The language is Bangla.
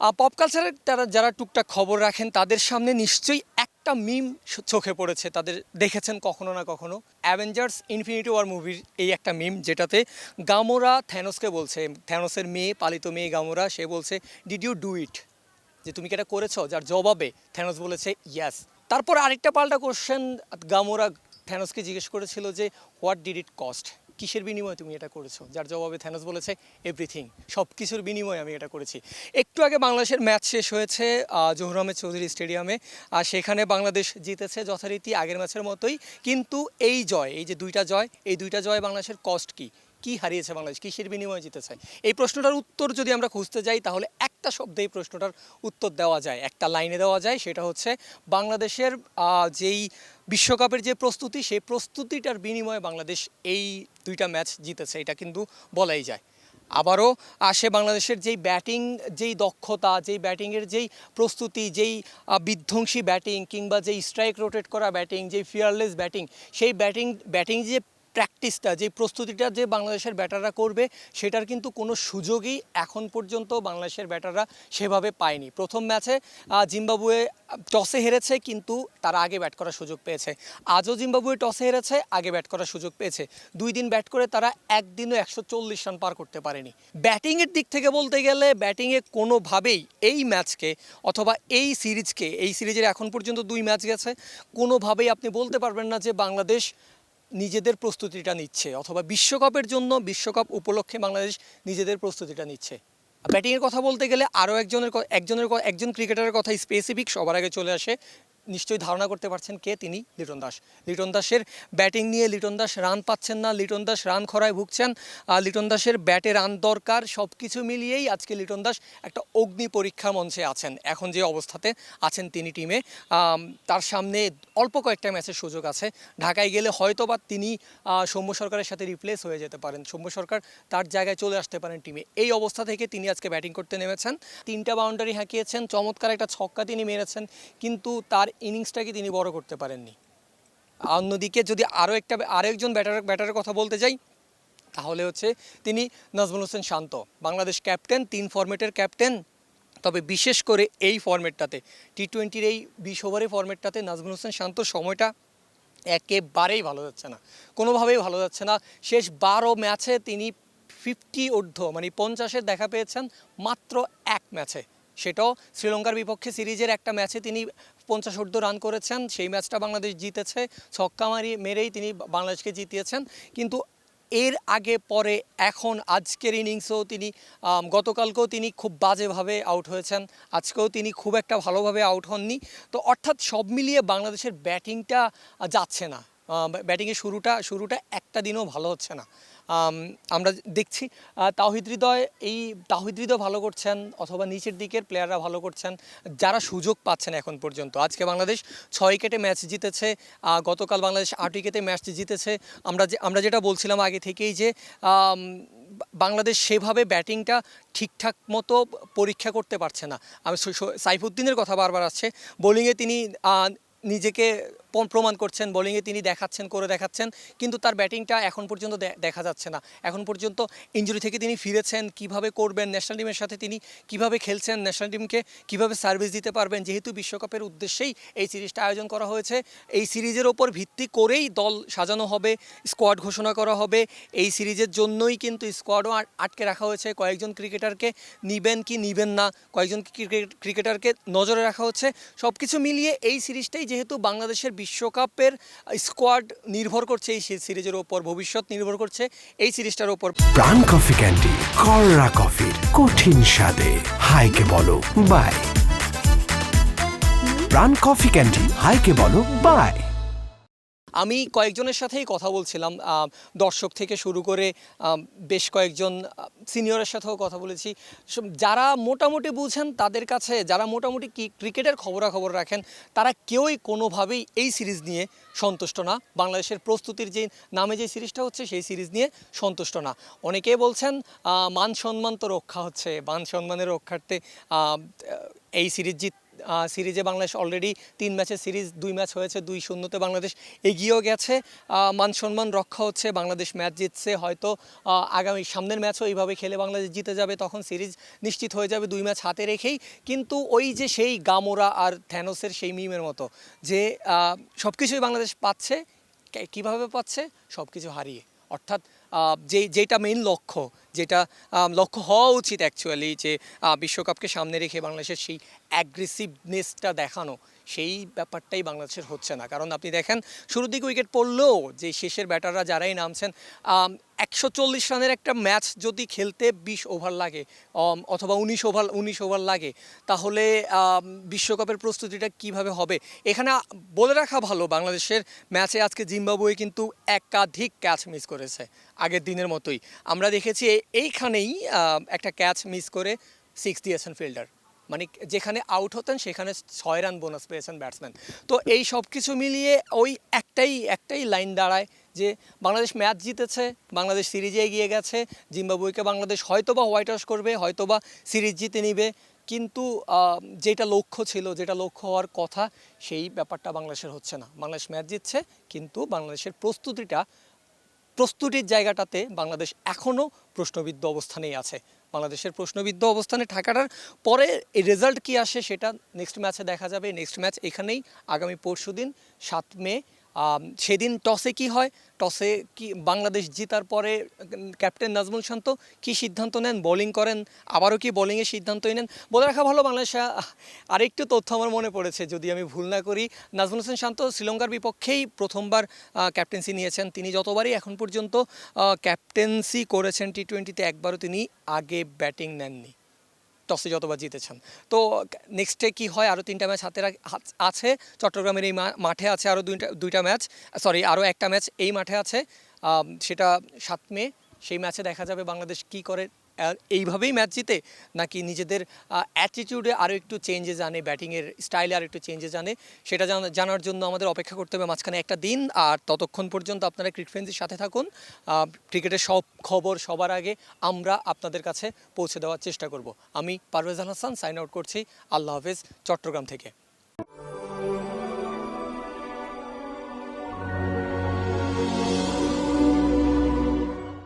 পপ কালচারের তারা যারা টুকটাক খবর রাখেন, তাদের সামনে নিশ্চয়ই একটা মিম চোখে পড়েছে। তাদের দেখেছেন কখনো না কখনো। অ্যাভেঞ্জার্স ইনফিনিটি ওয়ার মুভির এই একটা মিম যেটাতে গামোরা থ্যানোসকে বলছে, থ্যানোসের মেয়ে, পালিত মেয়ে গামোরা, সে বলছে ডিড ইউ ডু ইট যে, তুমি কি এটা করেছ? যার জবাবে থ্যানোস বলেছে ইয়াস তারপর আরেকটা পাল্টা কোশ্চেন গামোরা থ্যানোসকে জিজ্ঞেস করেছিল যে হোয়াট ডিড ইট কস্ট কিসের বিনিময়ে তুমি এটা করেছ? যার জবাবে থ্যানোস বলেছে, এভরিথিং সব কিছুর বিনিময়ে আমি এটা করেছি। একটু আগে বাংলাদেশের ম্যাচ শেষ হয়েছে জহুর আহমেদ চৌধুরী স্টেডিয়ামে। আর সেখানে বাংলাদেশ জিতেছে যথারীতি আগের ম্যাচের মতোই। কিন্তু এই জয়, এই যে দুইটা জয়, এই দুইটা জয় বাংলাদেশের কস্ট কি? কি হারিয়েছে বাংলাদেশ, কিসের বিনিময়ে জিতেছে? এই প্রশ্নটার উত্তর যদি আমরা খুঁজতে যাই, তাহলে একটা শব্দে এই প্রশ্নটার উত্তর দেওয়া যায়, একটা লাইনে দেওয়া যায়, সেটা হচ্ছে বাংলাদেশের যেই বিশ্বকাপের যে প্রস্তুতি, সেই প্রস্তুতিটার বিনিময়ে বাংলাদেশ এই দুইটা ম্যাচ জিতেছে, এটা কিন্তু বলাই যায়। আবারও আসে বাংলাদেশের যেই ব্যাটিং, যেই দক্ষতা, যেই ব্যাটিংয়ের যেই প্রস্তুতি, যেই বিধ্বংসী ব্যাটিং কিংবা যেই স্ট্রাইক রোটেট করা ব্যাটিং, যেই ফিয়ারলেস ব্যাটিং সেই ব্যাটিং ব্যাটিং যে প্র্যাকটিসটা যে প্রস্তুতিটা যে বাংলাদেশের ব্যাটাররা করবে, সেটার কিন্তু কোনো সুযোগই এখন পর্যন্ত বাংলাদেশের ব্যাটাররা সেভাবে পায়নি। প্রথম ম্যাচে জিম্বাবুয়ে টসে হেরেছে, কিন্তু তারা আগে ব্যাট করার সুযোগ পেয়েছে। আজও জিম্বাবুয়ে টসে হেরেছে, আগে ব্যাট করার সুযোগ পেয়েছে। দুই দিন ব্যাট করে তারা একদিনও একশো চল্লিশ রান পার করতে পারেনি। ব্যাটিংয়ের দিক থেকে বলতে গেলে, ব্যাটিংয়ে কোনোভাবেই এই ম্যাচকে অথবা এই সিরিজকে, এই সিরিজের এখন পর্যন্ত দুই ম্যাচ গেছে, কোনোভাবেই আপনি বলতে পারবেন না যে বাংলাদেশ নিজেদের প্রস্তুতিটা নিচ্ছে, অথবা বিশ্বকাপের জন্য বিশ্বকাপ উপলক্ষে বাংলাদেশ নিজেদের প্রস্তুতিটা নিচ্ছে। ব্যাটিংয়ের কথা বলতে গেলে আরও একজনের একজনের একজন ক্রিকেটারের কথা স্পেসিফিক সবার আগে চলে আসে নিশ্চয়ই ধারণা করতে পারছেন কে তিনি? লিটন দাস। লিটন দাসের ব্যাটিং নিয়ে লিটন দাস রান পাচ্ছেন না, লিটন দাস রান খরায় ভুগছেন। আর লিটন দাসের ব্যাটে রান দরকার সব কিছু মিলিয়েই আজকে লিটন দাস একটা অগ্নি পরীক্ষা মঞ্চে আছেন। এখন যে অবস্থাতে আছেন তিনি টিমে তার সামনে অল্প কয়েকটা ম্যাচের সুযোগ আছে। ঢাকায় গেলে হয়তো বা তিনি সৌম্য সরকারের সাথে রিপ্লেস হয়ে যেতে পারেন। সৌম্য সরকার তার জায়গায় চলে আসতে পারেন টিমে। এই অবস্থা থেকে তিনি আজকে ব্যাটিং করতে নেমেছেন। তিনটা বাউন্ডারি হাঁকিয়েছেন। চমৎকার একটা ছক্কা তিনি মেরেছেন। কিন্তু তার ইনিংসটাকে তিনি বড় করতে পারেননি? অন্যদিকে যদি আরও একটা আরও একজন ব্যাটার ব্যাটারের কথা বলতে যাই, তাহলে হচ্ছে তিনি নাজমুল হোসেন শান্ত, বাংলাদেশ ক্যাপ্টেন তিন ফরম্যাটের ক্যাপ্টেন তবে বিশেষ করে এই ফরম্যাটটাতে টি টোয়েন্টির এই বিশ ওভারের ফরম্যাটটাতে নাজমুল হোসেন শান্তর সময়টা একেবারেই ভালো যাচ্ছে না। কোনোভাবেই ভালো যাচ্ছে না। শেষ বারো ম্যাচে তিনি ফিফটি ঊর্ধ্ব মানে পঞ্চাশের দেখা পেয়েছেন মাত্র এক ম্যাচে। সেটাও শ্রীলঙ্কার বিপক্ষে সিরিজের একটা ম্যাচে তিনি পঞ্চাশ রান করেছেন। সেই ম্যাচটা বাংলাদেশ জিতেছে। ছক্কা মারি, মেরেই তিনি বাংলাদেশকে জিতিয়েছেন। কিন্তু এর আগে, পরে, এখন, আজকের ইনিংসেও তিনি গতকালকেও তিনি খুব বাজেভাবে আউট হয়েছেন। আজকেও তিনি খুব একটা ভালোভাবে আউট হননি। তো অর্থাৎ সব মিলিয়ে বাংলাদেশের ব্যাটিংটা যাচ্ছে না। ব্যাটিংয়ের শুরুটা শুরুটা একটা দিনও ভালো হচ্ছে না। আমরা দেখছি আহ, তাওহিদ হৃদয় এই তাওহিদ হৃদয় ভালো করছেন অথবা নিচের দিকের প্লেয়াররা ভালো করছেন যারা সুযোগ পাচ্ছেন এখন পর্যন্ত। আজকে বাংলাদেশ ছয় উইকেটে ম্যাচ জিতেছে গতকাল বাংলাদেশ আট উইকেটে ম্যাচ জিতেছে। আমরা যে আমরা যেটা বলছিলাম আগে থেকেই যে বাংলাদেশ সেভাবে ব্যাটিংটা ঠিকঠাক মতো পরীক্ষা করতে পারছে না। আমি সাইফুদ্দিনের কথা বারবার আসছে। বোলিংয়ে তিনি নিজেকে প্রমাণ করছেন বোলিংয়ে তিনি দেখাচ্ছেন, করে দেখাচ্ছেন, কিন্তু তার ব্যাটিংটা এখন পর্যন্ত দেখা যাচ্ছে না। এখন পর্যন্ত ইঞ্জুরি থেকে তিনি ফিরেছেন, কীভাবে করবেন ন্যাশনাল টিমের সাথে তিনি কীভাবে খেলছেন ন্যাশনাল টিমকে কীভাবে সার্ভিস দিতে পারবেন, যেহেতু বিশ্বকাপের উদ্দেশ্যেই এই সিরিজটা আয়োজন করা হয়েছে, এই সিরিজের ওপর ভিত্তি করেই দল সাজানো হবে স্কোয়াড ঘোষণা করা হবে, এই সিরিজের জন্যই কিন্তু স্কোয়াডও আটকে রাখা হয়েছে, কয়েকজন ক্রিকেটারকে নিবেন কি নিবেন না, কয়েকজন ক্রিকেট ক্রিকেটারকে নজরে রাখা হচ্ছে সব কিছু মিলিয়ে এই সিরিজটাই যেহেতু বাংলাদেশের বিশ্বকাপের স্কোয়াড নির্ভর করছে, এই সিরিজের ওপর, ভবিষ্যৎ নির্ভর করছে, এই সিরিজটার ওপর। প্রাণ কফি ক্যান্ডি কররা কফি, কঠিন স্বাদে। হাইকে বলো, বাই। প্রাণ কফি ক্যান্ডি, হাইকে বলো, বাই। আমি কয়েকজনের সাথেই কথা বলছিলাম দর্শক থেকে শুরু করে বেশ কয়েকজন সিনিয়রের সাথেও কথা বলেছি। যারা মোটামুটি বুঝেন তাদের কাছে, যারা মোটামুটি কি, ক্রিকেটের খবরাখবর রাখেন, তারা কেউই কোনোভাবেই এই সিরিজ নিয়ে সন্তুষ্ট না। বাংলাদেশের প্রস্তুতির যে নামে যে সিরিজটা হচ্ছে, সেই সিরিজ নিয়ে সন্তুষ্ট না। অনেকে বলছেন মান সম্মান তো রক্ষা হচ্ছে, মান সম্মানের রক্ষার্থে এই সিরিজ জিত সিরিজে বাংলাদেশ অলরেডি তিন ম্যাচের সিরিজ, দুই ম্যাচ হয়েছে, দুই শূন্যতে বাংলাদেশ এগিয়েও গেছে। মান সম্মান রক্ষা হচ্ছে, বাংলাদেশ ম্যাচ জিতছে, হয়তো আগামী সামনের ম্যাচও এইভাবে খেলে বাংলাদেশ জিতে যাবে, তখন সিরিজ নিশ্চিত হয়ে যাবে দুই ম্যাচ হাতে রেখেই। কিন্তু ওই যে সেই গামোরা আর থ্যানোসের সেই মিমের মতো, যে সব কিছুই বাংলাদেশ পাচ্ছে কীভাবে পাচ্ছে? সব কিছু হারিয়ে। অর্থাৎ যে, যেটা মেইন লক্ষ্য যেটা লক্ষ্য হওয়া উচিত অ্যাকচুয়ালি যে বিশ্বকাপকে সামনে রেখে বাংলাদেশের সেই অ্যাগ্রেসিভনেসটা দেখানো, সেই ব্যাপারটাই বাংলাদেশের হচ্ছে না। কারণ আপনি দেখেন, শুরুর দিকে উইকেট পড়লেও যে শেষের ব্যাটাররা যারাই নামছেন একশো চল্লিশ রানের একটা ম্যাচ যদি খেলতে বিশ ওভার লাগে অথবা উনিশ ওভার উনিশ ওভার লাগে, তাহলে বিশ্বকাপের প্রস্তুতিটা কীভাবে হবে? এখানে বলে রাখা ভালো, বাংলাদেশের ম্যাচে আজকে জিম্বাবুয়ে কিন্তু একাধিক ক্যাচ মিস করেছে আগের দিনের মতোই। আমরা দেখেছি এইখানেই একটা ক্যাচ মিস করে সিক্স দিয়েছেন ফিল্ডার মানে যেখানে আউট হতেন, সেখানে ছয় রান বোনাস পেয়েছেন ব্যাটসম্যান তো এই সব কিছু মিলিয়ে ওই একটাই একটাই লাইন দাঁড়ায় যে বাংলাদেশ ম্যাচ জিতেছে, বাংলাদেশ সিরিজে এগিয়ে গেছে, জিম্বাবুয়েকে বাংলাদেশ হয়তোবা হোয়াইট ওয়াশ করবে, হয়তোবা সিরিজ জিতে নিবে। কিন্তু যেটা লক্ষ্য ছিল, যেটা লক্ষ্য হওয়ার কথা, সেই ব্যাপারটা বাংলাদেশের হচ্ছে না। বাংলাদেশ ম্যাচ জিতছে, কিন্তু বাংলাদেশের প্রস্তুতিটা, প্রস্তুতির জায়গাটাতে বাংলাদেশ এখনও প্রশ্নবিদ্ধ অবস্থানেই আছে। বাংলাদেশের প্রশ্নবিদ্ধ অবস্থানে থাকাটার পরে রেজাল্ট কি আসে সেটা নেক্সট ম্যাচে দেখা যাবে। নেক্সট ম্যাচ এখানেই আগামী পরশু দিন সাত মে সেদিন টসে কি হয়? টসে কি বাংলাদেশ জিতার পরে, ক্যাপ্টেন নাজমুল শান্ত কি সিদ্ধান্ত নেন? বোলিং করেন, আবারও কি বোলিংয়ের সিদ্ধান্তই নেন? বলে রাখা ভালো বাংলাদেশ আরেকটু তথ্য আমার মনে পড়েছে, যদি আমি ভুল না করি। নাজমুল হোসেন শান্ত শ্রীলঙ্কার বিপক্ষেই প্রথমবার ক্যাপ্টেন্সি নিয়েছেন। তিনি যতবারই এখন পর্যন্ত ক্যাপ্টেন্সি করেছেন টি টোয়েন্টিতে একবারও তিনি আগে ব্যাটিং নেননি। টসে যতবার জিতেছেন। তো নেক্সটে কি হয়? আরও তিনটা ম্যাচ হাতে আছে। চট্টগ্রামের এই মাঠে আছে আরও দুইটা দুইটা ম্যাচ সরি আরও একটা ম্যাচ এই মাঠে আছে। সেটা সাত মে। সেই ম্যাচে দেখা যাবে বাংলাদেশ কি করে এইভাবেই ম্যাচ জিতে? নাকি নিজেদের অ্যাটিটিউডে আরও একটু চেঞ্জেস আনে ব্যাটিংয়ের স্টাইলে আরও একটু চেঞ্জেস আনে? সেটা জানা- জানার জন্য আমাদের অপেক্ষা করতে হবে মাঝখানে একটা দিন। আর ততক্ষণ পর্যন্ত আপনারা ক্রিকেট সাথে থাকুন। ক্রিকেটের সব খবর সবার আগে আমরা আপনাদের কাছে পৌঁছে দেওয়ার চেষ্টা করব। আমি পারভেজ আল হাসান সাইন আউট করছি। আল্লাহ হাফেজ, চট্টগ্রাম থেকে।